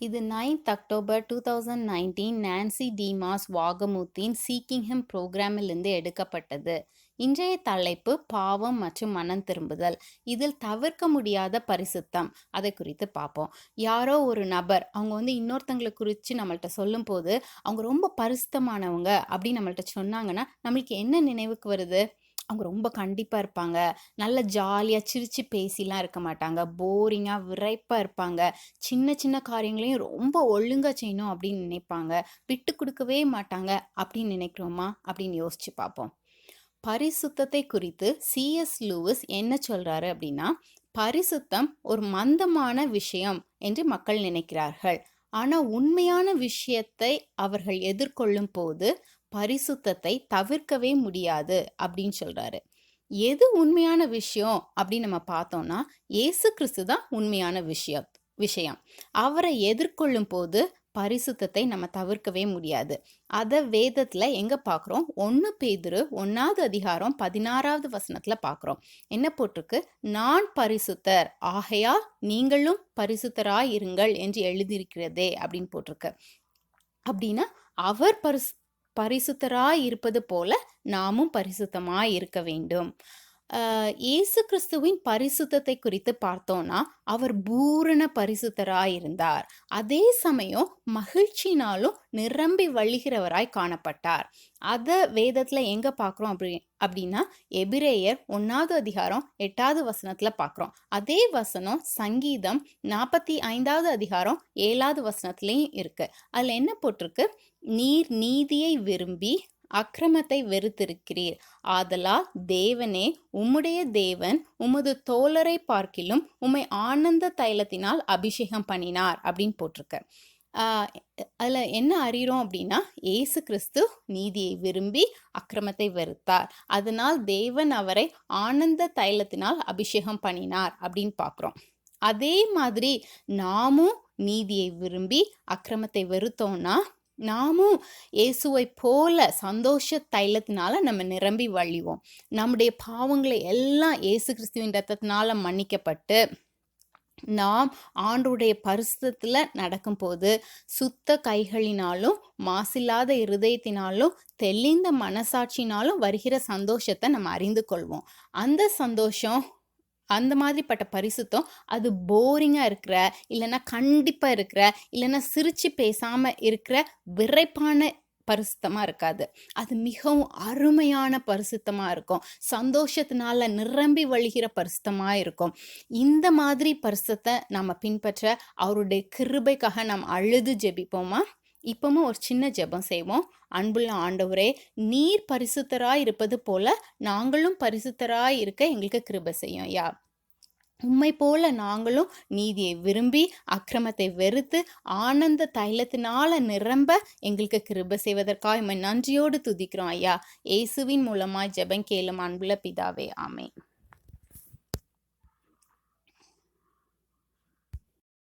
இது ninth October 2019 Nancy டிமாஸ் வாகமூத்தின் seeking him ப்ரோக்ராமிலிருந்து எடுக்கப்பட்டது. இன்றைய தலைப்பு பாவம் மற்றும் மனம் திரும்புதல். இதில் தவிர்க்க முடியாத பரிசுத்தம். அதை குறித்து பார்ப்போம். யாரோ ஒரு நபர் அவங்க வந்து இன்னொருத்தங்களை குறித்து நம்மள்ட்ட சொல்லும்போது அவங்க ரொம்ப பரிசுத்தமானவங்க அப்படின்னு நம்மள்ட்ட சொன்னாங்கன்னா நம்மளுக்கு என்ன நினைவுக்கு வருது? அவங்க ரொம்ப கண்டிப்பாக இருப்பாங்க. நல்ல ஜாலியாக சிரித்து பேசிலாம் இருக்க மாட்டாங்க. போரிங்காக விரைப்பாக இருப்பாங்க. சின்ன சின்ன காரியங்களையும் ரொம்ப ஒழுங்காக செய்யணும் அப்படின்னு நினைப்பாங்க. விட்டு கொடுக்கவே மாட்டாங்க அப்படின்னு நினைக்கிறோமா? அப்படின்னு யோசிச்சு பார்ப்போம். பரிசுத்தத்தை குறித்து சிஎஸ் லூவிஸ் என்ன சொல்கிறாரு அப்படின்னா பரிசுத்தம் ஒரு மந்தமான விஷயம் என்று மக்கள் நினைக்கிறார்கள். ஆனால் உண்மையான விஷயத்தை அவர்கள் எதிர்கொள்ளும் போது பரிசுத்தத்தை தவிர்க்கவே முடியாது அப்படின்னு சொல்றாரு. எது உண்மையான விஷயம் அப்படின்னு நம்ம பார்த்தோம்னா ஏசு கிறிஸ்து தான் உண்மையான விஷயம் விஷயம். அவரை எதிர்கொள்ளும் போது பரிசுத்தத்தை நம்ம தவிர்க்கவே முடியாது. அதை வேதத்தில் எங்கே பார்க்குறோம்? ஒன்று பேதிரு ஒன்றாவது அதிகாரம் பதினாறாவது வசனத்தில் பார்க்குறோம். என்ன போட்டிருக்கு? நான் பரிசுத்தர் ஆகையா நீங்களும் பரிசுத்தராய் இருங்கள் என்று எழுதியிருக்கிறதே அப்படின்னு போட்டிருக்கு. அப்படின்னா அவர் பரிசு பரிசுத்தராய் இருப்பது போல நாமும் பரிசுத்தமாய் இருக்க வேண்டும். இயேசு கிறிஸ்துவின் பரிசுத்தத்தை குறித்து பார்த்தோம்னா அவர் பூரண பரிசுத்தராய் இருந்தார் அதே சமயம் மகிழ்ச்சினாலும் நிரம்பி வழிகிறவராய் காணப்பட்டார். அதை வேதத்தில் எங்கே பார்க்குறோம் அப்படி அப்படின்னா எபிரேயர் ஒன்றாவது அதிகாரம் எட்டாவது வசனத்தில் பார்க்குறோம் அதே வசனம் சங்கீதம் நாற்பத்தி ஐந்தாவது அதிகாரம் ஏழாவது வசனத்துலேயும் இருக்குது அதில் என்ன போட்டிருக்கு? நீர் நீதியை விரும்பி அக்கிரமத்தை வெறுத்திருக்கிறீர். ஆதலால் தேவனே உம்முடைய தேவன் உமது தோழரை பார்க்கிலும் உம்மை ஆனந்த தைலத்தினால் அபிஷேகம் பண்ணினார் அப்படின்னு போட்டிருக்க. அதில் என்ன அறிகிறோம் அப்படின்னா ஏசு கிறிஸ்து நீதியை விரும்பி அக்கிரமத்தை வெறுத்தார். அதனால் தேவன் அவரை ஆனந்த தைலத்தினால் அபிஷேகம் பண்ணினார் அப்படின்னு பார்க்குறோம். அதே மாதிரி நாமும் நீதியை விரும்பி அக்கிரமத்தை வெறுத்தோம்னா நாமும் இயேசுவை போல சந்தோஷ தைலத்தினால நம்ம நிரம்பி வழிவோம். நம்முடைய பாவங்களை எல்லாம் இயேசு கிறிஸ்துவின் ரத்தத்தினால மன்னிக்கப்பட்டு நாம் ஆண்டுடைய பரிசுத்தில் நடக்கும்போது சுத்த கைகளினாலும் மாசில்லாத இருதயத்தினாலும் தெளிந்த மனசாட்சினாலும் வருகிற சந்தோஷத்தை நம்ம அறிந்து கொள்வோம். அந்த சந்தோஷம் அந்த மாதிரிப்பட்ட பரிசுத்தம். அது போரிங்காக இருக்கிற இல்லைன்னா கண்டிப்பாக இருக்கிற இல்லைன்னா சிரித்து பேசாமல் இருக்கிற விரைப்பான பரிசுத்தமாக இருக்காது. அது மிகவும் அருமையான பரிசுத்தமாக இருக்கும். சந்தோஷத்தினால நிரம்பி வழிகிற பரிசுத்தமாக இருக்கும். இந்த மாதிரி பரிசுத்தை நம்ம பின்பற்ற அவருடைய கிருபைக்காக நாம் அழுது ஜெபிப்போமா? இப்பவும் ஒரு சின்ன ஜெபம் செய்வோம். அன்புள்ள ஆண்டவரே நீர் பரிசுத்தராய் இருப்பது போல நாங்களும் பரிசுத்தராய் இருக்க எங்களுக்கு கிருபை செய்யும் யா உம்மை போல நாங்களும் நீதியை விரும்பி அக்கிரமத்தை வெறுத்து ஆனந்த தைலத்தினால நிரம்ப எங்களுக்கு கிருப செய்வதற்காக நன்றியோடு துதிக்கிறோம் ஐயா. இயேசுவின் மூலமாய் ஜெபம் கேளும் அன்புள்ள பிதாவே ஆமே